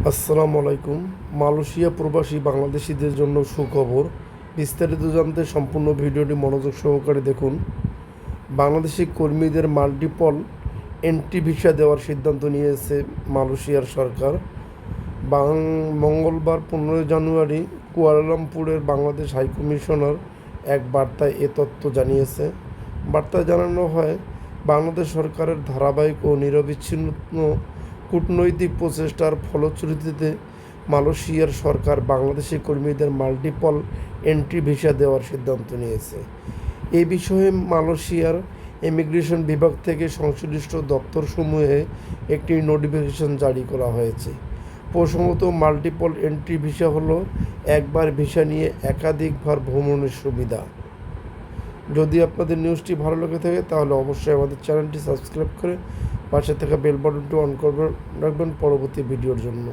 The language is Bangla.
আসসালামু আলাইকুম। মালয়েশিয়া প্রবাসী বাংলাদেশিদের জন্য সুখবর। বিস্তারিত জানতে সম্পূর্ণ ভিডিওটি মনোযোগ সহকারে দেখুন। বাংলাদেশি কর্মীদের মাল্টিপল এন্ট্রি ভিসা দেওয়ার সিদ্ধান্ত নিয়েছে মালয়েশিয়ার সরকার। বাং মঙ্গলবার পনেরোই জানুয়ারি কুয়ালালামপুরের বাংলাদেশ হাইকমিশনার এক বার্তায় এ তথ্য জানিয়েছে। বার্তায় জানানো হয়, বাংলাদেশ সরকারের ধারাবাহিক ও নিরবিচ্ছিন্ন কূটনৈতিক প্রচেষ্টার ফলশ্রুতিতে মালয়েশিয়ার সরকার বাংলাদেশি কর্মীদের মাল্টিপল এন্ট্রি ভিসা দেওয়ার সিদ্ধান্ত নিয়েছে। এই বিষয়ে মালয়েশিয়ার ইমিগ্রেশন বিভাগ থেকে সংশ্লিষ্ট দপ্তরসমূহে একটি নোটিফিকেশন জারি করা হয়েছে। প্রসঙ্গত মাল্টিপল এন্ট্রি ভিসা হলো একবার ভিসা নিয়ে একাধিকবার ভ্রমণের সুবিধা। যদি আপনাদের নিউজটি ভালো লেগে থাকে, তাহলে অবশ্যই আমাদের চ্যানেলটি সাবস্ক্রাইব করে পাশে থাকা বেল বাটনটি অন করবেন রাখবেন পরবর্তী ভিডিওর জন্য।